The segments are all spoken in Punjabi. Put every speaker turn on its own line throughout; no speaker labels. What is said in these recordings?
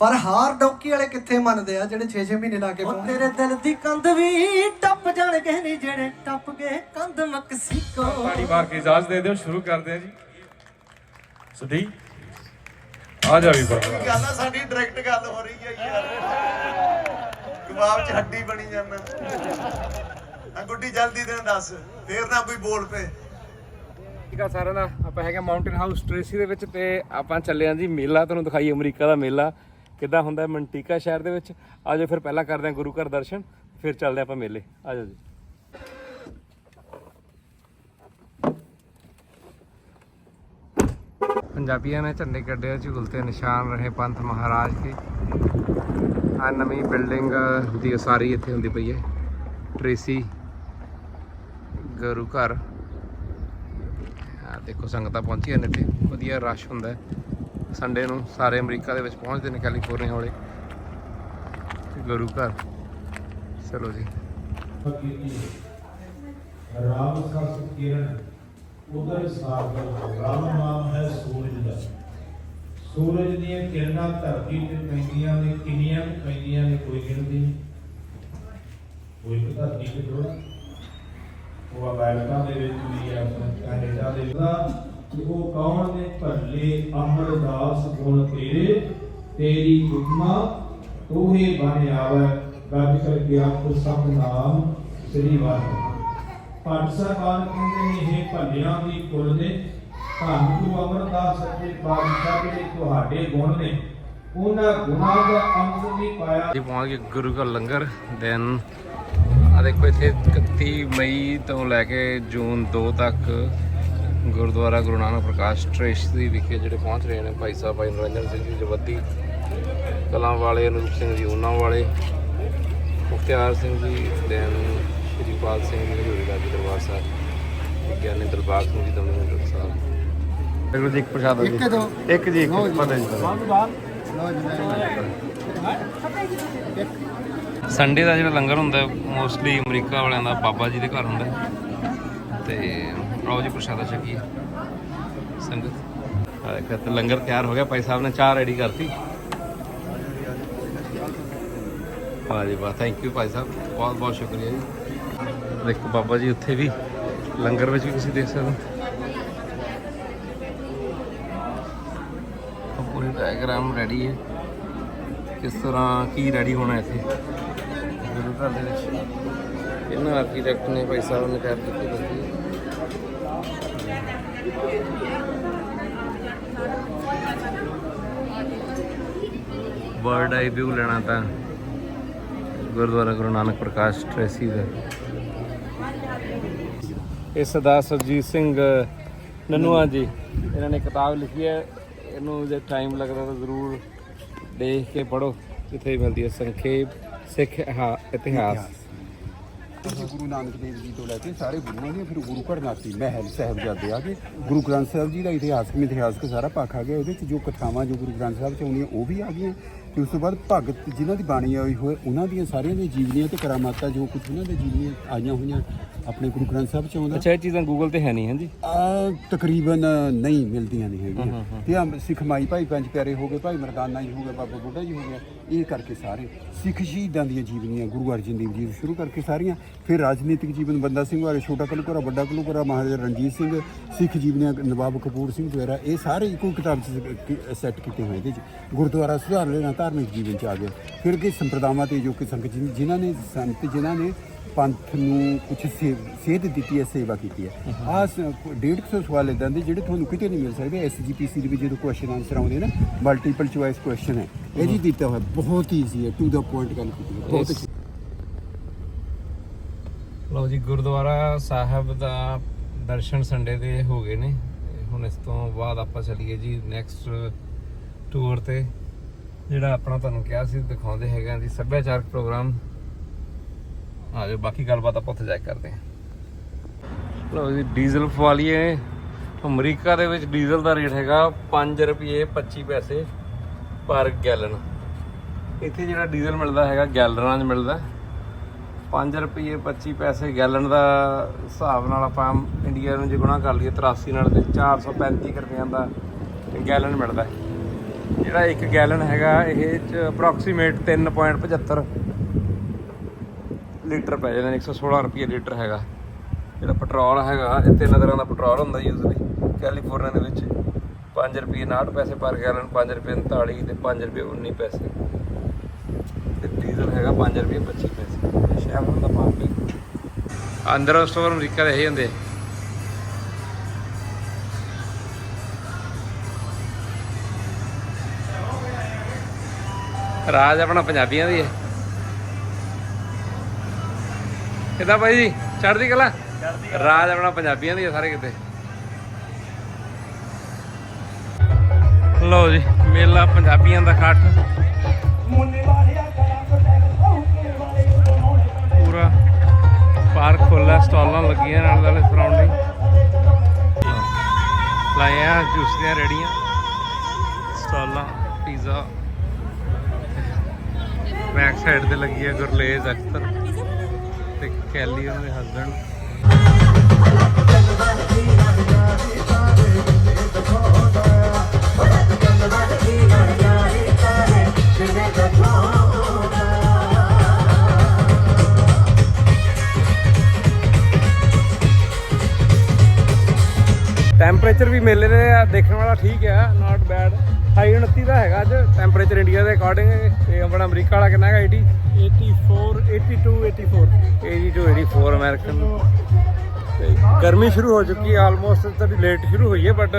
ਪਰ ਹਾਰ ਡੌਂਕੀ ਵਾਲੇ ਕਿੱਥੇ ਮੰਨਦੇ ਆ ਜਿਹੜੇ 6-6 ਮਹੀਨੇ ਲਾ ਕੇ
ਉਹ
ਪਹੁੰਚਦੇ?
ਤੇਰੇ ਦਿਲ ਦੀ ਕੰਧ ਵੀ ਟੱਪ ਜਾਣਗੇ ਨੀ ਜਿਹੜੇ ਟੱਪ ਗਏ ਕੰਧ ਮਕਸੀਕੋ।
ਪਾਣੀ ਮਾਰ ਕੇ ਇਜਾਜ਼ਤ ਦੇ ਦਿਓ ਸ਼ੁਰੂ ਕਰਦੇ ਹਾਂ ਜੀ। ਸਦੀ ਆ ਜਾ ਵੀ ਬਾਬਾ।
ਗੱਲ ਆ ਸਾਡੀ ਡਾਇਰੈਕਟ ਗੱਲ ਹੋ ਰਹੀ ਹੈ ਯਾਰ। ਕਬਾਬ ਚ ਹੱਡੀ ਬਣੀ ਜਾਂਦਾ ਆ ਗੁੱਡੀ ਜਲਦੀ ਦੇ ਦੱਸ ਫੇਰ ਨਾ ਕੋਈ ਬੋਲ ਪਏ।
ਠੀਕ ਆ ਸਾਰਿਆਂ ਦਾ ਆਪਾਂ ਹੈਗੇ ਮਾਊਂਟੇਨ ਹਾਊਸ ਟ੍ਰੇਸੀ ਦੇ ਵਿੱਚ ਤੇ ਆਪਾਂ ਚੱਲੇ ਆਂ ਜੀ ਮੇਲਾ ਤੁਹਾਨੂੰ ਦਿਖਾਈ ਅਮਰੀਕਾ ਦਾ ਮੇਲਾ। ਕਿੱਦਾਂ ਹੁੰਦਾ ਹੈ ਮੰਟੀਕਾ ਸ਼ਹਿਰ ਦੇ ਵਿੱਚ? ਆਜੋ ਫਿਰ ਪਹਿਲਾਂ ਕਰਦੇ ਹਾਂ ਗੁਰੂ ਘਰ ਦਰਸ਼ਨ, ਫਿਰ ਚੱਲਦੇ ਆਪਾਂ ਮੇਲੇ। ਆਜੋ ਜੀ। ਪੰਜਾਬੀਆਂ ਨੇ ਝੰਡੇ ਕੱਢੇ ਝੂਲ ਤੇ ਨਿਸ਼ਾਨ ਰਹੇ ਪੰਥ ਮਹਾਰਾਜ ਕੇ। ਆ ਨਵੀਂ ਬਿਲਡਿੰਗ ਦੀ ਉਸਾਰੀ ਇੱਥੇ ਹੁੰਦੀ ਪਈ ਹੈ। ਟ੍ਰੇਸੀ ਗੁਰੂ ਘਰ। ਆ ਦੇਖੋ ਸੰਗਤਾਂ ਪਹੁੰਚੀਆਂ ਨੇ ਇੱਥੇ। ਵਧੀਆ ਰਸ਼ ਹੁੰਦਾ ਸੰਡੇ ਨੂੰ ਸਾਰੇ ਅਮਰੀਕਾ ਦੇ ਵਿੱਚ ਪਹੁੰਚਦੇ ਨੇ ਕੈਲੀਫੋਰਨੀਆ ਵਾਲੇ। ਗੁਰੂ ਘਰ। ਚਲੋ ਜੀ।
ਰਾਮ ਸਸ ਕਿਰਨ ਉਦਰ ਸਾਗਰ ਰਾਮ ਨਾਮ ਹੈ ਸੂਰਜ ਦਾ। ਸੂਰਜ ਦੀਆਂ ਕਿਰਨਾਂ ਧਰਤੀ ਤੇ ਪੈਂਦੀਆਂ ਨੇ, ਕਿੰਨੀਆਂ ਪੈਂਦੀਆਂ ਨੇ ਕੋਈ ਗਿਣਤੀ ਨਹੀਂ। ਕੋਈ ਇੱਕ ਧਰਤੀ ਤੇ ਉਹ ਅਮਰੀਕਾ ਦੇ ਵਿੱਚ ਵੀ ਹੈ ਕੈਨੇਡਾ ਦੇ ਵਿੱਚ। ਉਹ ਕੌਣ ਨੇ? ਭੱਲੇ ਅਮਰਦਾਸ ਗੁਣ ਤੇਰੇ, ਤੇਰੀ ਹੁਕਮਾ ਤੋਹੇ ਬਣ ਆਵੇ। ਗੱਜ ਕਰਕੇ ਆਪ ਸਭ ਨਾਮ ਸ੍ਰੀ ਵਾਹਿਗੁਰੂ। ਭੱਟ ਸਰਕਾਰ ਕਹਿੰਦੇ ਨੇ, ਇਹ ਭੱਲਿਆਂ ਦੀ ਕੁਲ ਨੇ। ਧੰਨ ਗੁਰੂ ਅਮਰਦਾਸ ਸੱਚੇ ਪਾਤਸ਼ਾਹ ਜਿਹੜੇ ਤੁਹਾਡੇ ਗੁਣ ਨੇ, ਉਹਨਾਂ ਗੁਣਾਂ ਦਾ ਅੰਤ ਨਹੀਂ ਪਾਇਆ।
ਜੀ, ਪਹੁੰਚ ਗਏ ਗੁਰੂ ਘਰ ਲੰਗਰ। ਦੈਨ ਆ ਦੇਖੋ ਇੱਥੇ 31 ਮਈ ਤੋਂ ਲੈ ਕੇ ਜੂਨ 2 ਤੱਕ ਗੁਰਦੁਆਰਾ ਗੁਰੂ ਨਾਨਕ ਪ੍ਰਕਾਸ਼ ਟ੍ਰੇਸੀ ਵਿਖੇ ਜਿਹੜੇ ਪਹੁੰਚ ਰਹੇ ਨੇ ਭਾਈ ਸਾਹਿਬ ਭਾਈ ਨਰਿੰਦਰ ਸਿੰਘ ਜੀ ਜਵੱਦੀ ਕਲਾਂ ਵਾਲੇ ਅਨੂਪ ਸਿੰਘ ਜੀ ਉਹਨਾਂ ਵਾਲੇ ਮੁਖਤਿਆਰ ਸਿੰਘ ਜੀ ਦੈਨ ਸ਼੍ਰੀ ਪਾਲ ਸਿੰਘ ਜੀ ਹਜ਼ੂਰੀ ਰਾਜੀ ਦਰਬਾਰ ਸਾਹਿਬ ਗਿਆਨੀ ਦਰਬਾਰ ਸਿੰਘ ਜੀ ਦਮਨ ਸਾਹਿਬ। ਵਾਹਿਗੁਰੂ ਜੀ ਇੱਕ ਪ੍ਰਸ਼ਾਦ ਇੱਕ ਦੋ ਇੱਕ ਜੀ ਇੱਕ ਪਤਾ ਜੀ। ਸੰਡੇ ਦਾ ਜਿਹੜਾ ਲੰਗਰ ਹੁੰਦਾ ਮੋਸਟਲੀ ਅਮਰੀਕਾ ਵਾਲਿਆਂ ਦਾ ਬਾਬਾ ਜੀ ਦੇ ਘਰ ਹੁੰਦਾ। ਤੇ ਆਓ ਜੀ, ਪ੍ਰਸ਼ਾਦਾ ਛਕੀਏ ਸੰਗਤ। ਆ ਇੱਕ ਲੰਗਰ ਤਿਆਰ ਹੋ ਗਿਆ। ਭਾਈ ਸਾਹਿਬ ਨੇ ਚਾਹ ਰੈਡੀ ਕਰਤੀ। ਵਾਹ ਜੀ, ਵਾਹ ਥੈਂਕ ਯੂ ਭਾਈ ਸਾਹਿਬ। ਬਹੁਤ ਬਹੁਤ ਸ਼ੁਕਰੀਆ ਜੀ। ਦੇਖੋ, ਬਾਬਾ ਜੀ ਉੱਥੇ ਵੀ ਲੰਗਰ ਵਿੱਚ ਵੀ ਤੁਸੀਂ ਦੇਖ ਸਕਦੇ ਹੋ। ਪੂਰੀ ਡਾਇਗਰਾਮ ਰੈਡੀ ਹੈ। ਕਿਸ ਤਰ੍ਹਾਂ ਕੀ ਰੈਡੀ ਹੋਣਾ ਇੱਥੇ? ਗੁਰੂ ਘਰ ਦੇ ਵਿੱਚ ਇਹਨਾਂ ਆਰਕੀਟੈਕਟ ਨੇ ਭਾਈ ਸਾਹਿਬ ਨੇ ਤਿਆਰ ਕੀਤੀ ਬਰਡ ਆਈ ਵਿਊ ਲੈਣਾ ਤਾਂ ਗੁਰਦੁਆਰਾ ਗੁਰੂ ਨਾਨਕ ਪ੍ਰਕਾਸ਼ ਟ੍ਰੇਸੀ ਦਾ। ਇਹ ਸਰਦਾਰ ਸਰਜੀਤ ਸਿੰਘ, ਨਨੂਆ ਜੀ, ਇਹਨਾਂ ਨੇ ਕਿਤਾਬ ਲਿਖੀ ਹੈ। ਇਹਨੂੰ ਜੇ ਟਾਈਮ ਲੱਗਦਾ ਤਾਂ ਜ਼ਰੂਰ ਦੇਖ ਕੇ ਪੜੋ ਜਿੱਥੇ ਮਿਲਦੀ ਹੈ ਸੰਖੇਪ ਸਿੱਖ ਇਤਿਹਾਸ।
ਇਹ ਗੁਰੂ ਨਾਨਕ ਦੇਵ ਜੀ ਤੋਂ ਲੈ ਕੇ ਸਾਰੇ ਗੁਰੂਆਂ ਦੇ ਫਿਰ ਗੁਰੂ ਘਰ ਨਾਤੀ ਮਹਿਲ ਸਾਹਿਬਜ਼ਾਦੇ ਆ ਗਏ। ਗੁਰੂ ਗ੍ਰੰਥ ਸਾਹਿਬ ਜੀ ਦਾ ਇਤਿਹਾਸ ਮਿਥਿਹਾਸਕ ਸਾਰਾ ਭਾਖ ਆ ਗਿਆ। ਉਹਦੇ ਚ ਜੋ ਕਥਾਵਾਂ ਜੋ ਗੁਰੂ ਗ੍ਰੰਥ ਸਾਹਿਬ ਚ ਆਉਂਦੀਆਂ, ਉਹ ਵੀ ਆ ਗਈਆਂ। ਤੇ ਉਸ ਤੋਂ ਬਾਅਦ ਭਗਤ ਜਿਨ੍ਹਾਂ ਦੀ ਬਾਣੀ ਆਈ ਹੋਏ ਉਹਨਾਂ ਦੀਆਂ ਸਾਰੀਆਂ ਦੀਆਂ ਜੀਵਨੀਆਂ ਤੇ ਕਰਾਮਾਤਾਂ ਜੋ ਕੁਝ ਉਹਨਾਂ ਦੇ ਜੀਵਨੀਆਂ ਆਈਆਂ ਹੋਈਆਂ ਆਪਣੇ ਗੁਰੂ ਗ੍ਰੰਥ ਸਾਹਿਬ ਚ ਆਉਂਦਾ।
ਅੱਛਾ ਇਹ ਚੀਜ਼ਾਂ ਗੂਗਲ ਤੇ ਹੈ ਨਹੀਂ ਹਾਂਜੀ?
ਆ ਤਕਰੀਬਨ ਨਹੀਂ ਮਿਲਦੀਆਂ ਨਹੀਂ ਹੈਗੀਆਂ। ਤੇ ਆ ਸਿੱਖ ਮਾਈ ਭਾਈ ਪੰਜ ਪਿਆਰੇ ਹੋ ਗਏ ਭਾਈ ਮਰਦਾਨਾ ਜੀ ਹੋ ਗਏ ਬਾਬਾ ਬੁੱਢਾ ਜੀ ਹੋ ਗਿਆ ਇਹ ਕਰਕੇ ਸਾਰੇ ਸਿੱਖ ਸ਼ਹੀਦਾਂ ਦੀਆਂ ਜੀਵਨੀਆਂ ਗੁਰੂ ਅਰਜਨ ਦੇਵ ਜੀ ਤੋਂ ਸ਼ੁਰੂ ਕਰਕੇ ਸਾਰੀਆਂ। ਫਿਰ ਰਾਜਨੀਤਿਕ ਜੀਵਨ ਬੰਦਾ ਸਿੰਘ ਬਾਰੇ ਛੋਟਾ ਕਲੂਕਰਾ ਵੱਡਾ ਕਲੂਕਰਾ ਮਹਾਰਾਜਾ ਰਣਜੀਤ ਸਿੰਘ ਸਿੱਖ ਜੀਵਨੀਆਂ ਨਵਾਬ ਕਪੂਰ ਸਿੰਘ ਵਗੈਰਾ ਇਹ ਸਾਰੇ ਇੱਕੋ ਕਿਤਾਬ 'ਚ ਸੈੱਟ ਕੀਤੇ ਹੋਏ ਇਹਦੇ 'ਚ। ਗੁਰਦੁਆਰਾ ਸੁਧਾਰ ਲੈਣਾ ਧਾਰਮਿਕ ਜੀਵਨ 'ਚ ਆ ਗਿਆ ਫਿਰ ਕਿ ਸੰਪਰਦਾਵਾਂ ਤੇ ਜੋ ਕਿ ਸੰਗਤ ਜਿਨ- ਜਿਨ੍ਹਾਂ ਨੇ ਸੰਤ ਜਿਨ੍ਹਾਂ ਨੇ ਪੰਥ ਨੂੰ ਕੁਝ ਸੇਧ ਦਿੱਤੀ ਹੈ ਸੇਵਾ ਕੀਤੀ ਹੈ। ਆ 150 ਸਵਾਲ ਇਦਾਂ ਦੇ ਜਿਹੜੇ ਤੁਹਾਨੂੰ ਕਿਤੇ ਨਹੀਂ ਮਿਲ ਸਕਦੇ। ਐਸਜੀਪੀਸੀ ਦੇ ਵਿੱਚ ਜਦੋਂ ਕੁਐਸਚਨ ਆਨਸਰ ਆਉਂਦੇ ਨੇ ਮਲਟੀਪਲ ਚੁਆਇਸ ਕੁਐਸਚਨ ਹੈ। ਇਹ ਜੀ ਦਿੱਤਾ ਹੋਇਆ ਬਹੁਤ ਈਜ਼ੀ ਹੈ ਟੂ ਦਾ ਪੁਆਇੰਟ ਗੱਲ ਕੀਤੀ ਹੈ। ਬਹੁਤ ਅੱਛੀ
ਲਓ ਜੀ ਗੁਰਦੁਆਰਾ ਸਾਹਿਬ ਦਾ ਦਰਸ਼ਨ ਸੰਡੇ ਦੇ ਹੋ ਗਏ ਨੇ। ਤੇ ਹੁਣ ਇਸ ਤੋਂ ਬਾਅਦ ਆਪਾਂ ਚੱਲੀਏ ਜੀ ਨੈਕਸਟ ਟੂਰ ਤੇ। ਜਿਹੜਾ ਆਪਣਾ ਤੁਹਾਨੂੰ ਕਿਹਾ ਸੀ, ਦਿਖਾਉਂਦੇ ਹੈਗੇ ਆ ਜੀ, ਸੱਭਿਆਚਾਰਕ ਪ੍ਰੋਗਰਾਮ। ਆ ਜਾਓ, ਬਾਕੀ ਗੱਲਬਾਤ ਆਪਾਂ ਉੱਥੇ ਜਾ ਕੇ ਕਰਦੇ ਹਾਂ ਲਓ ਜੀ, ਡੀਜ਼ਲ ਪਵਾ ਲਈਏ। ਅਮਰੀਕਾ ਦੇ ਵਿੱਚ ਡੀਜ਼ਲ ਦਾ ਰੇਟ ਹੈਗਾ 5 ਰੁਪਏ 25 ਪੈਸੇ ਪਰ ਗੈਲਨ। ਇੱਥੇ ਜਿਹੜਾ ਡੀਜ਼ਲ ਮਿਲਦਾ ਹੈਗਾ, ਗੈਲਨਾਂ 'ਚ ਮਿਲਦਾ। 5 ਰੁਪਏ 25 ਪੈਸੇ ਗੈਲਨ ਦਾ ਹਿਸਾਬ ਨਾਲ ਆਪਾਂ ਇੰਡੀਆ ਨੂੰ ਜੇ ਗੁਣਾ ਕਰ ਲਈਏ 83 ਨਾਲ ਤੇ 435 ਕੁ ਰੁਪਈਆਂ ਦਾ ਗੈਲਨ ਮਿਲਦਾ। ਹੈ। ਜਿਹੜਾ 1 ਗੈਲਨ ਹੈਗਾ, ਇਹ ਚ ਅਪਰੋਕਸੀਮੇਟ 3.75 ਲੀਟਰ ਪੈ ਜਾਂਦੇ ਨੇ 116 ਰੁਪਏ ਲੀਟਰ ਹੈਗਾ। ਜਿਹੜਾ ਪੈਟਰੋਲ ਹੈਗਾ, ਇਹ ਤਿੰਨ ਤਰ੍ਹਾਂ ਦਾ ਪੈਟਰੋਲ ਹੁੰਦਾ ਯੂਜ਼ਲੀ ਕੈਲੀਫੋਰਨੀਆ ਦੇ ਵਿੱਚ 5 ਰੁਪਏ 59 ਪੈਸੇ ਪਰ ਗੈਲਨ 5 ਰੁਪਏ 39 ਤੇ 5 ਰੁਪਏ 19 ਪੈਸੇ। ਤੇ ਡੀਜ਼ਲ ਹੈਗਾ 5 ਰੁਪਏ 25 ਪੈਸੇ। ਸ਼ਹਿਰ ਦਾ ਪੰਪ ਅੰਦਰ ਸਟੋਰ ਅਮਰੀਕਾ ਦੇ ਇਹ ਹੁੰਦੇ। ਰਾਜ ਆਪਣਾ ਪੰਜਾਬੀਆਂ ਦੀ ਹੈ। ਕਿਦਾਂ ਭਾਈ ਜੀ? ਚੜ੍ਹਦੀ ਕਲਾ? ਰਾਜ ਆਪਣਾ ਪੰਜਾਬੀਆਂ ਦੀ ਹੈ ਸਾਰੇ ਕਿਤੇ। ਲਓ ਜੀ ਮੇਲਾ ਪੰਜਾਬੀਆਂ ਦਾ ਇਕੱਠ। ਪੂਰਾ ਪਾਰਕ ਖੁੱਲਾ ਸਟਾਲਾਂ ਲੱਗੀਆਂ ਨਾਲ ਨਾਲ ਸਰਾਊਂਡਿੰਗ ਲਾਇਆ ਜੂਸ ਦੀਆਂ ਰੇੜੀਆਂ ਸਟਾਲਾਂ ਪੀਜ਼ਾ। ਬੈਕ ਸਾਈਡ ਤੇ ਲੱਗੀ ਹੈ ਗੁਰਲੇਜ਼ ਅਖਤਰ ਤੇ ਕੈਲੀ ਉਹਨਾਂ ਦੇ ਹਸਬੰਡ ਟੈਂਪਰੇਚਰ ਵੀ ਮੇਲੇ ਦੇ ਦੇਖਣ ਵਾਲਾ ਠੀਕ ਹੈ ਨਾਟ ਬੈਡ ਹਾਈ 29 ਦਾ ਹੈਗਾ ਅੱਜ ਟੈਂਪਰੇਚਰ ਇੰਡੀਆ ਦੇ ਅਕੋਰਡਿੰਗ ਤੇ ਆਪਣਾ ਅਮਰੀਕਾ ਵਾਲਾ ਕਿੰਨਾ ਹੈਗਾ 80 84 82 84 82 84 ਅਮਰੀਕਨ ਤੇ ਗਰਮੀ ਸ਼ੁਰੂ ਹੋ ਚੁੱਕੀ ਹੈ ਆਲਮੋਸਟ ਤਾਂ ਲੇਟ ਸ਼ੁਰੂ ਹੋਈ ਹੈ ਬਟ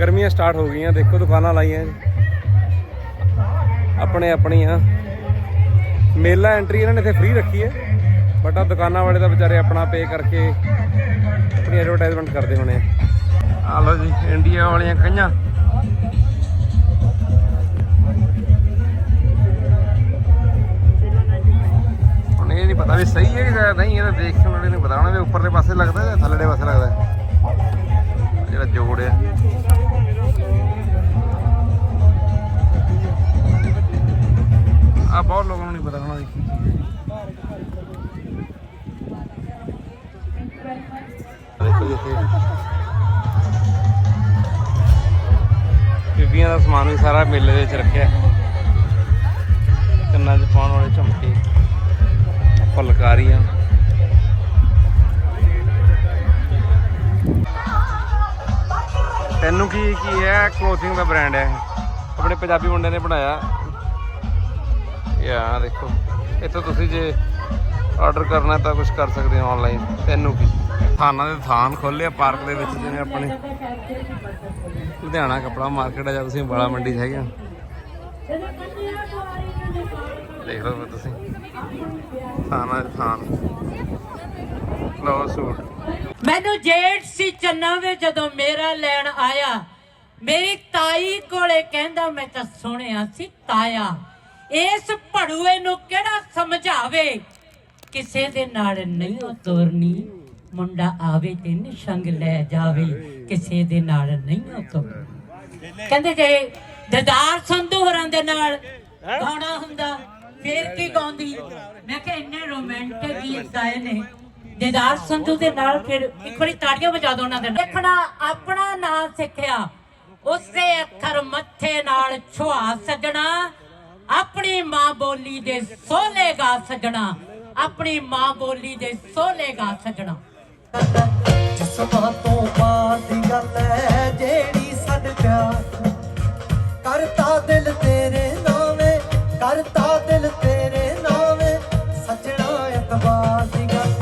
ਗਰਮੀਆਂ ਸਟਾਰਟ ਹੋ ਗਈਆਂ। ਦੇਖੋ ਦੁਕਾਨਾਂ ਲਾਈਆਂ ਜੀ। ਆਪਣੇ ਆਪਣੀਆਂ। ਮੇਲਾ ਐਂਟਰੀ ਇਹਨਾਂ ਨੇ ਇੱਥੇ ਫ੍ਰੀ ਰੱਖੀ ਹੈ। ਬਟ ਆ ਦੁਕਾਨਾਂ ਵਾਲੇ ਤਾਂ ਵਿਚਾਰੇ ਆਪਣਾ ਪੇ ਕਰਕੇ ਆਪਣੀ ਐਡਵਰਟਾਈਜ਼ਮੈਂਟ ਕਰਦੇ ਹੋਣੇ ਆ। ਲਓ ਜੀ ਇੰਡੀਆ ਵਾਲੀਆਂ ਕਈਆਂ ਪਤਾ ਵੀ ਸਹੀ ਹੈ ਕਿ ਨਹੀਂ, ਇਹ ਤਾਂ ਦੇਖਣ ਵਾਲੇ ਨੂੰ ਬਤਾਉਣਾ ਵੀ ਉੱਪਰਲੇ ਪਾਸੇ ਲੱਗਦਾ ਜਾਂ ਥੱਲੇਲੇ ਪਾਸੇ ਲੱਗਦਾ ਆਹ ਜਿਹੜਾ ਜੋੜ ਆ ਆ ਬਹੁਤ ਲੋਕਾਂ ਨੂੰ ਨਹੀਂ ਪਤਾ ਹੋਣਾ ਵੀ ਦੇਖੋ ਜੀ ਇੱਥੇ। ਬੀਬੀਆਂ ਦਾ ਸਮਾਨ ਵੀ ਸਾਰਾ ਮੇਲੇ ਦੇ ਵਿੱਚ ਰੱਖਿਆ। ਕੰਨਾਂ 'ਚ ਪਾਉਣ ਵਾਲੇ ਝੁਮਕੇ। ਫੁਲਕਾਰੀਆਂ। ਤੈਨੂੰ ਕੀ ਕੀ ਹੈ? ਕਲੋਥਿੰਗ ਦਾ ਬ੍ਰਾਂਡ ਹੈ। ਆਪਣੇ ਪੰਜਾਬੀ ਮੁੰਡੇ ਨੇ ਬਣਾਇਆ। ਯਾ ਦੇਖੋ। ਇੱਥੋਂ ਤੁਸੀਂ ਜੇ ਆਰਡਰ ਕਰਨਾ ਤਾਂ ਕੁਝ ਕਰ ਸਕਦੇ ਹੋ ਆਨਲਾਈਨ ਤੈਨੂੰ ਕੀ? ਥਾਣਾ ਦੇ ਥਾਨ ਖੋਲਿਆ ਪਾਰਕ ਦੇ ਵਿੱਚ ਜਿਵੇਂ ਆਪਣੇ ਲੁਧਿਆਣਾ ਕਪੜਾ ਮਾਰਕੀਟ ਆ ਜਾਂ ਤੁਸੀਂ ਬਾਲਾ ਮੰਡੀ 'ਚ ਹੈਗੇ ਦੇਖ ਲਓ ਫਿਰ ਤੁਸੀਂ। ਥਾਨਾਂ ਦੇ ਲਓ ਸੂਟ।
ਮੈਨੂੰ ਜੇਠ ਸੀ ਚੰਨਾ ਵੇ ਜਦੋਂ ਮੇਰਾ ਲੈਣ ਆਇਆ। ਮੇਰੀ ਤਾਈ ਕੋਲੇ ਕਹਿੰਦਾ, ਮੈਂ ਤਾਂ ਸੁਣਿਆ ਸੀ ਤਾਇਆ। ਇਸ ਭੜੂਏ ਨੂੰ ਕਿਹੜਾ ਸਮਝਾਵੇ? ਕਿਸੇ ਦੇ ਨਾਲ ਨਹੀਂ ਉਹ ਮੁੰਡਾ ਆਵੇ ਤੇ ਨਿਸ਼ੰਗ ਲੈ ਜਾਵੇ। ਕਿਸੇ ਦੇ ਨਾਲ ਨਹੀਂ ਉਹ ਕਹਿੰਦੇ ਜੇ ਦਦਾਰ ਸੰਧੂ ਹੋਰਾਂ ਦੇ ਨਾਲ ਗਾਉਣਾ ਹੁੰਦਾ ਫੇਰ ਕੀ ਗਾਉਂਦੀ? ਮੈਂ ਕਿਹਾ ਇੰਨੇ ਰੋਮਾਂਟਿਕ ਗੀਤ ਗਾਏ ਨੇ। ਦਿਦਾਰ ਸੰਧੂ ਦੇ ਨਾਲ ਫਿਰ ਇੱਕ ਵਾਰੀ ਤਾੜੀਆਂ ਵਜਾ ਦੋ ਉਹਨਾਂ ਦੇ। ਦੇਖਣਾ ਆਪਣਾ ਨਾਂ ਸਿੱਖਿਆ ਉਸੇ ਅੱਖਰ ਮੱਥੇ ਨਾਲ ਛੁਆ ਸਜਣਾ। ਆਪਣੀ ਮਾਂ ਬੋਲੀ ਦੇ ਸੋਲੇ ਗਾ ਸਜਣਾ। ਆਪਣੀ ਮਾਂ ਬੋਲੀ ਦੇ ਸੋਲੇ ਗਾ ਸਜਣਾ।
ਜਿਸਮਾਂ ਤੋਂ ਪਾਰ ਦੀ ਗੱਲ ਹੈ ਜਿਹੜੀ ਸਾਡੇ ਪਿਆਰ। ਕਰਤਾ ਦਿਲ ਤੇਰੇ ਕਰਤਾ ਦਿਲ ਤੇਰੇ ਨਾਵੇਂ ਸੱਜਣਾ ਇਤਬਾਰ ਦੀ ਗੱਲ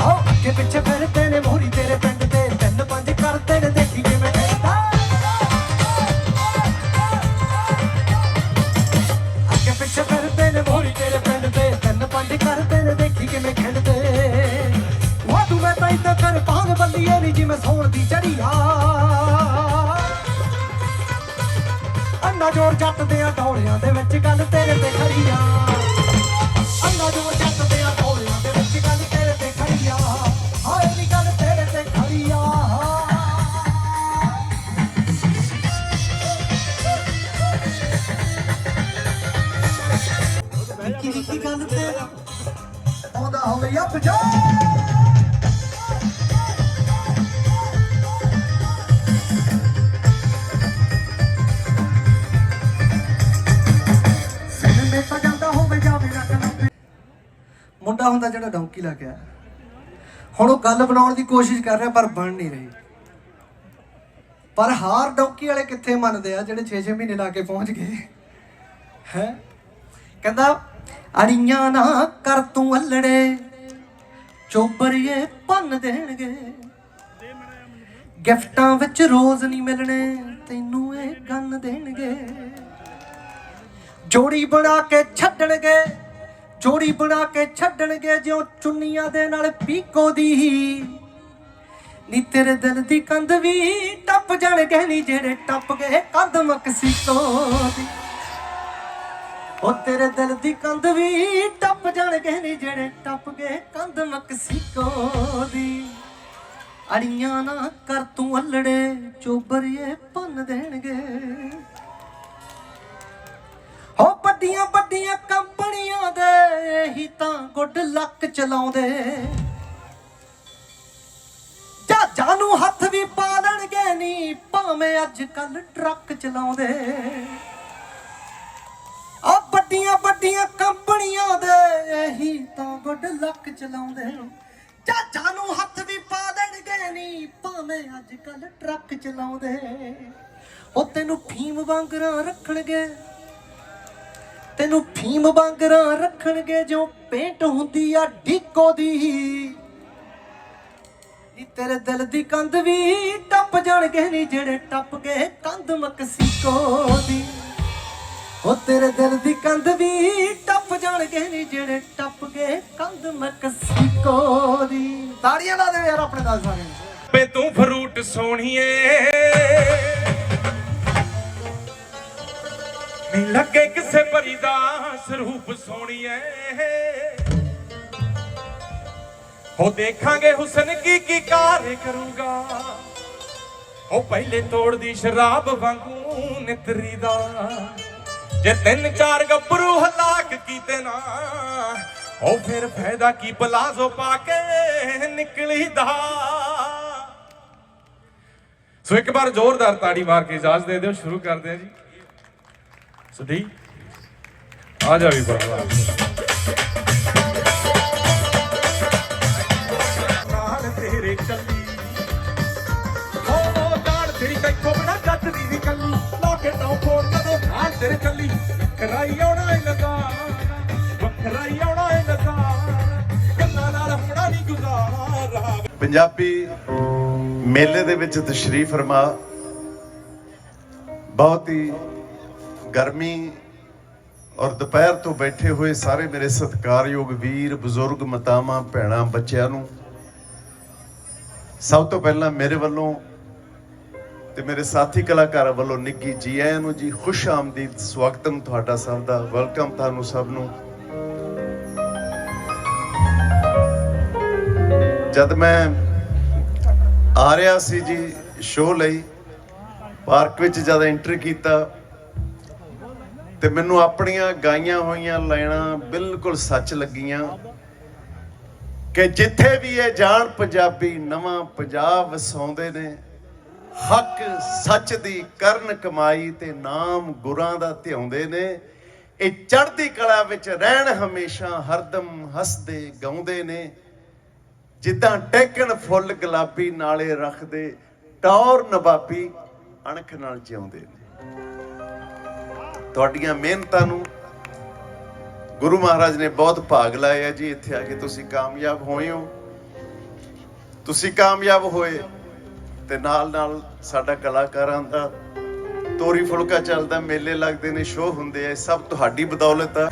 ਆਓ, ਅੱਗੇ ਪਿੱਛੇ ਫਿਰਦੇ ਨੇ ਮੋਰੀ ਤੇਰੇ ਪਿੰਡ ਤੇ। ਤਿੰਨ ਪੰਜ ਕਰਦੇ ਨੇ ਦੇਖੀ ਕਿਵੇਂ ਖੇਡਦਾ ਅੱਗੇ ਪਿੱਛੇ ਫਿਰਦੇ ਨੇ ਮੋਰੀ ਤੇਰੇ ਪਿੰਡ ਤੇ। ਤਿੰਨ ਪੰਜ ਕਰਦੇ ਨੇ ਦੇਖੀ ਕਿਵੇਂ ਖੇਡਦੇ ਵਾ ਤੂੰ ਮੈਂ ਤਾਂ ਇੱਥੇ ਕਰ ਪਾਣ ਬੱਲੀਏ ਨੀ ਜਿਵੇਂ ਸੌਣ ਦੀ ਚੜੀਆ ਅੰਨਾ ਜੋਰ ਜੱਟ ਦੇ ਢੋਲਿਆਂ ਦੇ ਵਿੱਚ ਗੱਲ ਤੇਰੇ ਤੇ ਖੜੀ ਆ। ਅੰਨਾ ਜੋਰ ਜੱਟ ਦੇ ਢੋਲਿਆਂ ਦੇ ਵਿੱਚ ਗੱਲ ਤੇਰੇ ਤੇ ਖੜੀ ਆ। ਹਾਏ ਨੀ ਗੱਲ ਤੇਰੇ ਤੇ ਖੜੀ ਆ। ਨਿੱਕੀ ਨਿੱਕੀ ਗੱਲ ਤੇ ਆਉਂਦਾ ਹੋਵੇ ਅੱਪ ਜਾ। ਮੁੰਡਾ ਹੁੰਦਾ ਜਿਹੜਾ ਡੌਂਕੀ ਲਾ ਕੇ ਆਇਆ। ਹੁਣ ਉਹ ਗੱਲ ਬਣਾਉਣ ਦੀ ਕੋਸ਼ਿਸ਼ ਕਰ ਰਿਹਾ, ਪਰ ਬਣ ਨਹੀਂ ਰਹੀ। ਪਰ ਹਾਰ ਡੌਂਕੀ ਵਾਲੇ ਕਿੱਥੇ ਮੰਨਦੇ ਆ, ਜਿਹੜੇ 6-6 ਮਹੀਨੇ ਲਾ ਕੇ ਪਹੁੰਚ ਗਏ? ਹੈ? ਕਹਿੰਦਾ, ਅੜੀਆਂ ਨਾ ਕਰ ਤੂੰ ਅਲੜੇ, ਚੋਬਰੀਏ ਭੰਨ ਦੇਣਗੇ। ਗਿਫਟਾਂ ਵਿੱਚ ਰੋਜ਼ ਨਹੀਂ ਮਿਲਣੇ, ਤੈਨੂੰ ਇਹ ਗੰਨ ਦੇਣਗੇ। ਜੋੜੀ ਬਣਾ ਕੇ ਛੱਡਣਗੇ। ਜੋੜੀ ਬਣਾ ਕੇ ਛੱਡਣਗੇ ਜਿਉ ਚੁੰਨੀਆਂ ਦੇ ਨਾਲ ਪੀਕੋ ਦੀ। ਨੀ ਤੇਰੇ ਦਿਲ ਦੀ ਕੰਧ ਵੀ ਟੱਪ ਜਾਣਗੇ, ਨੀ ਜਿਹੜੇ ਟੱਪ ਗਏ ਕੰਧ ਮਕਸੀਕੋ ਦੀ। ਉਹ ਤੇਰੇ ਦਿਲ ਦੀ ਕੰਧ ਵੀ ਟੱਪ ਜਾਣਗੇ, ਨੀ ਜਿਹੜੇ ਟੱਪ ਗਏ ਕੰਧ ਮਕਸੀਕੋ ਦੀ। ਅੜੀਆਂ ਨਾ ਕਰ ਤੂੰ ਅਲੜੇ, ਚੋਬਰੀਏ ਭੰਨ ਦੇਣਗੇ। ਹੋ ਵੱਡੀਆਂ ਵੱਡੀਆਂ ਕੰਪਨੀਆਂ ਦੇ ਇਹੀ ਤਾਂ ਗੁੱਡ ਲੱਕ ਚਲਾਉਂਦੇ। ਜਹਾਜ਼ਾਂ ਨੂੰ ਹੱਥ ਵੀ ਪਾ ਲੈਣਗੇ ਨੀ ਭਾਵੇਂ ਅੱਜ ਕੱਲ ਟਰੱਕ ਚਲਾਉਂਦੇ। ਆ ਵੱਡੀਆਂ ਵੱਡੀਆਂ ਕੰਪਨੀਆਂ ਦੇ ਇਹੀ ਤਾਂ ਗੁੱਡ ਲੱਕ ਚਲਾਉਂਦੇ। ਜਹਾਜ਼ਾਂ ਨੂੰ ਹੱਥ ਵੀ ਪਾ ਦੇਣਗੇ ਨੀ ਭਾਵੇਂ ਅੱਜ ਕੱਲ ਟਰੱਕ ਚਲਾਉਂਦੇ। ਉਹ ਤੈਨੂੰ ਫੀਮ ਵਾਂਗਰਾਂ ਰੱਖਣਗੇ। ਤੈਨੂੰ ਫੀਮ ਵਾਂਗਰਾਂ ਰੱਖਣਗੇ ਜੋ ਪੇਂਟ ਹੁੰਦੀ ਆ ਢੀਕੋ ਦੀ। ਨੀ ਤੇਰੇ ਦਿਲ ਦੀ ਕੰਧ ਵੀ ਟੱਪ ਜਾਣਗੇ, ਨੀ ਜਿਹੜੇ ਟੱਪ ਗਏ ਕੰਧ ਮਕਸੀਕੋ ਦੀ। ਉਹ ਤੇਰੇ ਦਿਲ ਦੀ ਕੰਧ ਵੀ ਟੱਪ ਜਾਣਗੇ, ਨੀ ਜਿਹੜੇ ਟੱਪ ਗਏ ਕੰਧ ਮਕਸੀਕੋ ਦੀ। ਤਾੜੀਆਂ ਲਾ ਦੇ ਯਾਰ ਆਪਣੇ ਨਾਲ ਸਾਰਿਆਂ
ਪੇ ਤੂੰ ਫਰੂਟ ਸੋਹਣੀਏ। ਨਹੀਂ ਲੱਗੇ ਕਿਸੇ ਭਰੀ ਦਾ ਸਰੂਪ ਸੋਹਣੀਏ। ਹੋ ਦੇਖਾਂਗੇ ਹੁਸਨ ਕੀ ਕੀ ਕਾਰ ਕਰੂਗਾ। ਉਹ ਪਹਿਲੇ ਤੋੜਦੀ ਸ਼ਰਾਬ ਵਾਂਗੂ ਨਿਤਰੀ ਦਾ। ਜੇ ਤਿੰਨ ਚਾਰ ਗੱਭਰੂ ਹਲਾਕ ਕੀਤੇ ਨਾ ਉਹ ਫਿਰ ਫਾਇਦਾ ਕੀ ਪਲਾਜ਼ੋ ਪਾ ਕੇ ਨਿਕਲੀ ਦਾ ਸੋ ਇੱਕ ਵਾਰ ਜ਼ੋਰਦਾਰ ਤਾੜੀ ਮਾਰ ਕੇ ਇਜਾਜ਼ਤ ਦੇ ਦਿਓ, ਸ਼ੁਰੂ ਕਰਦੇ ਆ ਜੀ। ਸੋ ਠੀਕ ਆ ਜਾ ਵੀ ਬਰਵਾਦ ਨਾਲ ਤੇਰੇ ਚੱਲੀ। ਹੋ ਨਾਲ ਤੇਰੀ ਕੈਥੋਂ ਬਣਾ ਜੱਟ ਦੀ ਵੀ ਕੱਲੀ। ਲੋਕੇ ਟਾਉ ਫੋੜ ਕਦੋਂ ਨਾਲ ਤੇਰੇ ਚੱਲੀ। ਕਰਾਈ ਆਉਣਾ ਏ ਲਗਾ ਵਖਰਾਈ ਆਉਣਾ ਏ ਲਗਾ ਕੰਨਾਂ ਨਾਲ ਹੋਣਾ ਨਹੀਂ ਗੁਜ਼ਾਰਾ।
ਪੰਜਾਬੀ ਮੇਲੇ ਦੇ ਵਿੱਚ ਤਸ਼ਰੀਫ ਫਰਮਾ। ਬਹੁਤ ਹੀ ਗਰਮੀ ਔਰ ਦੁਪਹਿਰ ਤੋਂ ਬੈਠੇ ਹੋਏ ਸਾਰੇ ਮੇਰੇ ਸਤਿਕਾਰਯੋਗ ਵੀਰ, ਬਜ਼ੁਰਗ, ਮਾਤਾਵਾਂ, ਭੈਣਾਂ, ਬੱਚਿਆਂ ਨੂੰ ਸਭ ਤੋਂ ਪਹਿਲਾਂ ਮੇਰੇ ਵੱਲੋਂ ਤੇ ਮੇਰੇ ਸਾਥੀ ਕਲਾਕਾਰਾਂ ਵੱਲੋਂ ਨਿੱਗੀ ਜੀ ਆਇਆਂ ਨੂੰ ਜੀ ਖੁਸ਼ ਆਮਦੀਦ ਸਵਾਗਤਮ ਤੁਹਾਡਾ ਸਭ ਦਾ, ਵੈਲਕਮ ਤੁਹਾਨੂੰ ਸਭ ਨੂੰ। ਜਦ ਮੈਂ ਆ ਰਿਹਾ ਸੀ ਜੀ ਸ਼ੋਅ ਲਈ, ਪਾਰਕ ਵਿੱਚ ਜਦ ਐਂਟਰ ਕੀਤਾ ਤੇ ਮੈਨੂੰ ਆਪਣੀਆਂ ਗਾਈਆਂ ਹੋਈਆਂ ਲਾਈਨਾਂ ਬਿਲਕੁਲ ਸੱਚ ਲੱਗੀਆਂ ਕਿ ਜਿੱਥੇ ਵੀ ਇਹ ਜਾਣ ਪੰਜਾਬੀ ਨਵਾਂ ਪੰਜਾਬ ਵਸਾਉਂਦੇ ਨੇ, ਹੱਕ ਸੱਚ ਦੀ ਕਰਨ ਕਮਾਈ ਤੇ ਨਾਮ ਗੁਰਾਂ ਦਾ ਧਿਆਉਂਦੇ ਨੇ, ਇਹ ਚੜ੍ਹਦੀ ਕਲਾ ਵਿੱਚ ਰਹਿਣ ਹਮੇਸ਼ਾ ਹਰਦਮ ਹੱਸਦੇ ਗਾਉਂਦੇ ਨੇ, ਜਿੱਦਾਂ ਟੇਕਣ ਫੁੱਲ ਗੁਲਾਬੀ ਨਾਲੇ ਰੱਖਦੇ, ਟੌਰ ਨਵਾਬੀ ਅਣਖ ਨਾਲ ਜਿਉਂਦੇ ਨੇ। ਤੁਹਾਡੀਆਂ ਮਿਹਨਤਾਂ ਨੂੰ ਗੁਰੂ ਮਹਾਰਾਜ ਨੇ ਬਹੁਤ ਭਾਗ ਲਾਇਆ ਜੀ, ਇੱਥੇ ਆ ਕੇ ਤੁਸੀਂ ਕਾਮਯਾਬ ਹੋਏ ਹੋ। ਤੁਸੀਂ ਕਾਮਯਾਬ ਹੋਏ ਤੇ ਨਾਲ ਨਾਲ ਸਾਡਾ ਕਲਾਕਾਰਾਂ ਦਾ ਤੋਰੀ ਫੁਲਕਾ ਚੱਲਦਾ, ਮੇਲੇ ਲੱਗਦੇ ਨੇ, ਸ਼ੋਅ ਹੁੰਦੇ ਆ ਸਭ ਤੁਹਾਡੀ ਬਦੌਲਤ ਆ।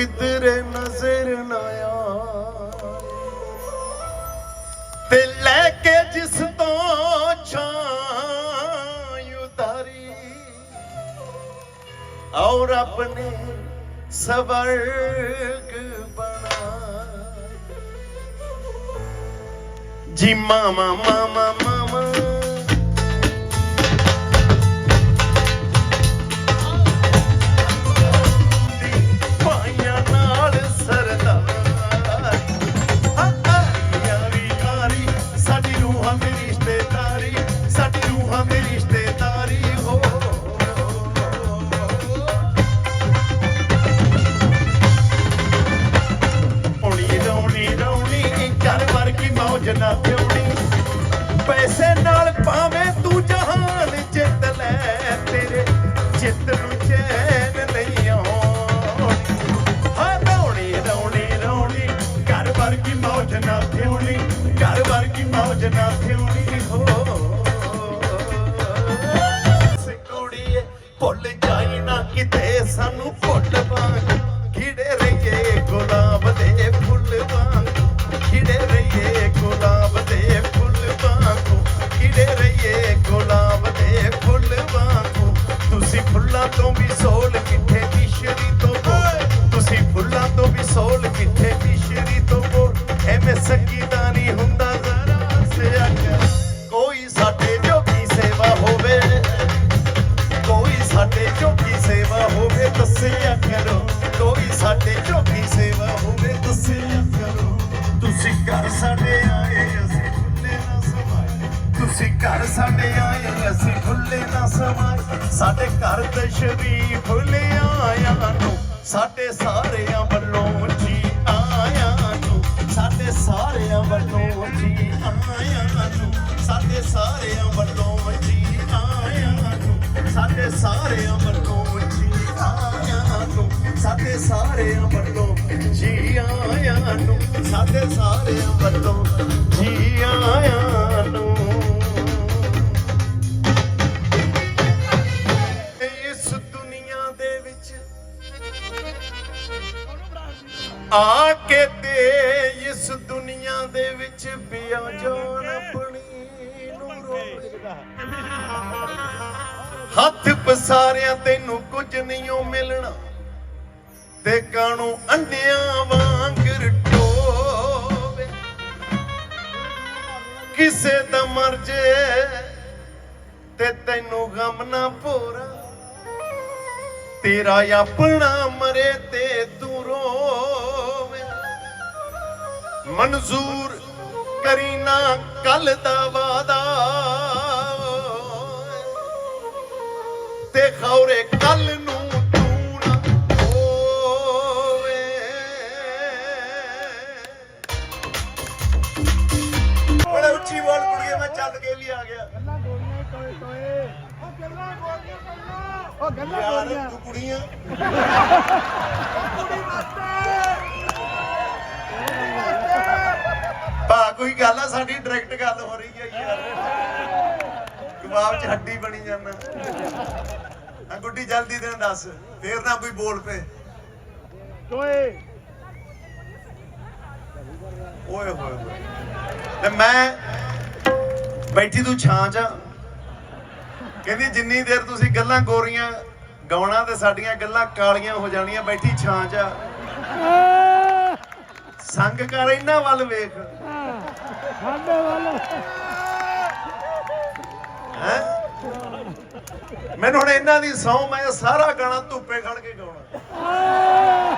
ਕਿਧਰੇ ਨਜ਼ਰ ਨਾ ਆਏ ਤੇ ਲੈ ਕੇ ਜਿਸ ਤੋਂ ਛਾਂ ਉਤਾਰੀ। ਔਰ ਆਪਣੇ ਸਵਰਗ ਬਣਾ। ਜੀ ਮਾਮਾ ਮਾਮਾ ਮਾਮਾ। ਮੌਜ ਨਾ ਘਰ ਤਸ਼ਰੀਫ ਲਿਆਇਆ ਨੂੰ, ਸਾਡੇ ਸਾਰਿਆਂ ਵੱਲੋਂ ਜੀ ਆਇਆ ਨੂੰ, ਸਾਡੇ ਸਾਰਿਆਂ ਵੱਲੋਂ ਜੀ ਆਇਆ ਨੂੰ, ਸਾਡੇ ਸਾਰਿਆਂ ਵੱਲੋਂ ਜੀ ਆਇਆ ਨੂੰ, ਸਾਡੇ ਸਾਰਿਆਂ ਵੱਲੋਂ ਜੀ ਆਇਆ ਨੂੰ, ਸਾਡੇ ਸਾਰਿਆਂ ਵੱਲੋਂ ਜੀ ਆਇਆਂ ਨੂੰ, ਸਾਡੇ ਸਾਰਿਆਂ ਵੱਲੋਂ ਜੀ ਆਇਆਂ ਨੂੰ। ਆ ਕੇ ਤੇ ਇਸ ਦੁਨੀਆ ਦੇ ਵਿੱਚ ਪਿਆ ਜਾਨ ਆਪਣੀ ਨੂੰ ਰੋਏ ਹੱਥ ਪਸਾਰਿਆਂ ਤੈਨੂੰ ਕੁਝ ਨਹੀਂ ਓ ਮਿਲਣਾ, ਤੇ ਕਾਣੂ ਅੰਡਿਆਂ ਵਾਂਗਰ ਟੋਵੇ ਕਿਸੇ ਦਾ ਮਰ ਜੇ ਤੇ ਤੈਨੂੰ ਗਮ ਨਾ ਪੂਰਾ ਤੇਰਾ ਆਪਣਾ ਮਰੇ ਤੇ ਤੂੰ ਰੋ। ਮਨਜ਼ੂਰ ਕਰੀ ਨਾ ਕੱਲ ਦਾ ਵਾਦਾ ਤੇ ਖੌਰੇ ਕੱਲ ਓਏ ਹੋਏ ਹੋਏ। ਤੇ ਮੈਂ ਬੈਠੀ ਤੂੰ ਛਾਂ ਚ। ਕਹਿੰਦੀ ਜਿੰਨੀ ਦੇਰ ਤੁਸੀਂ ਗੱਲਾਂ ਗੋਰੀਆਂ ਗਾਉਣਾ ਤੇ ਸਾਡੀਆਂ ਗੱਲਾਂ ਕਾਲੀਆਂ ਹੋ ਜਾਣੀਆਂ, ਬੈਠੀ ਛਾਂ ਚ। ਆ। ਸੰਗ ਕਰ ਇਹਨਾਂ ਵੱਲ ਵੇਖ। ਹੈ? ਮੈਨੂੰ ਹੁਣ ਇਹਨਾਂ ਦੀ ਸੌ, ਮੈਂ ਸਾਰਾ ਗਾਣਾ ਧੁੱਪੇ ਖੜ ਕੇ ਗਾਉਣਾ।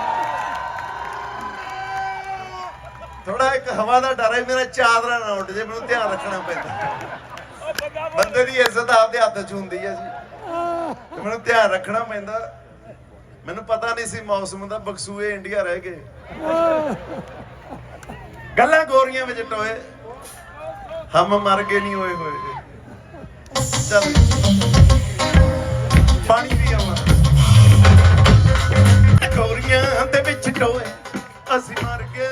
ਥੋੜਾ ਇੱਕ ਹਵਾ ਦਾ ਡਰ ਹੈ, ਮੇਰਾ ਚਾਦਰਾ ਨਾ ਉੱਡ ਜੇ ਮੈਨੂੰ ਧਿਆਨ ਰੱਖਣਾ ਪੈਂਦਾ। ਬੰਦੇ ਦੀ ਇੱਜ਼ਤ ਆਪਦੇ ਹੱਥ 'ਚ ਹੁੰਦੀ ਹੈ ਜੀ। ਮੈਨੂੰ ਧਿਆਨ ਰੱਖਣਾ ਪੈਂਦਾ। ਮੈਨੂੰ ਪਤਾ ਨਹੀਂ ਸੀ ਮੌਸਮ ਦਾ, ਬਕਸੂਏ ਇੰਡੀਆ ਰਹਿ ਗਏ। ਗੱਲਾਂ ਗੋਰੀਆਂ ਵਿੱਚ ਟੋਏ। ਹਮ ਮਰ ਗਏ ਨਹੀਂ ਹੋਏ ਹੋਏ। ਚੱਲ। ਪਾਣੀ ਵੀ ਆਵਾ। ਗੋਰੀਆਂ ਦੇ ਵਿੱਚ ਟੋਏ। ਅਸੀਂ ਮਰ ਗਏ।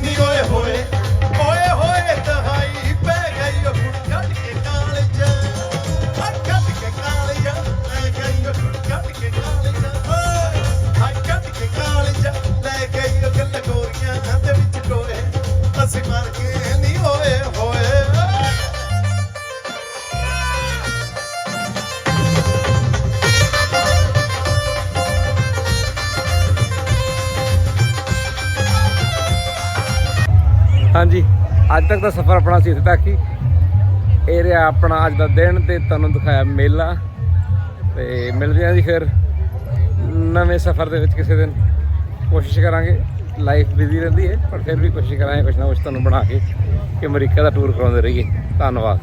ਤੱਕ ਦਾ ਸਫ਼ਰ ਆਪਣਾ ਸੀ ਇੱਥੇ ਤੱਕ ਹੀ। ਇਹ ਰਿਹਾ ਆਪਣਾ ਅੱਜ ਦਾ ਦਿਨ ਤੇ ਤੁਹਾਨੂੰ ਦਿਖਾਇਆ ਮੇਲਾ। ਤੇ ਮਿਲਦੇ ਹਾਂ ਜੀ ਫਿਰ ਨਵੇਂ ਸਫ਼ਰ ਦੇ ਵਿੱਚ ਕਿਸੇ ਦਿਨ। ਕੋਸ਼ਿਸ਼ ਕਰਾਂਗੇ ਲਾਈਫ ਬਿਜ਼ੀ ਰਹਿੰਦੀ ਹੈ, ਪਰ ਫਿਰ ਵੀ ਕੋਸ਼ਿਸ਼ ਕਰਾਂਗੇ ਕੁਛ ਨਾ ਕੁਛ ਤੁਹਾਨੂੰ ਬਣਾ ਕੇ ਕਿ ਅਮਰੀਕਾ ਦਾ ਟੂਰ ਕਰਾਉਂਦੇ ਰਹੀਏ। ਧੰਨਵਾਦ।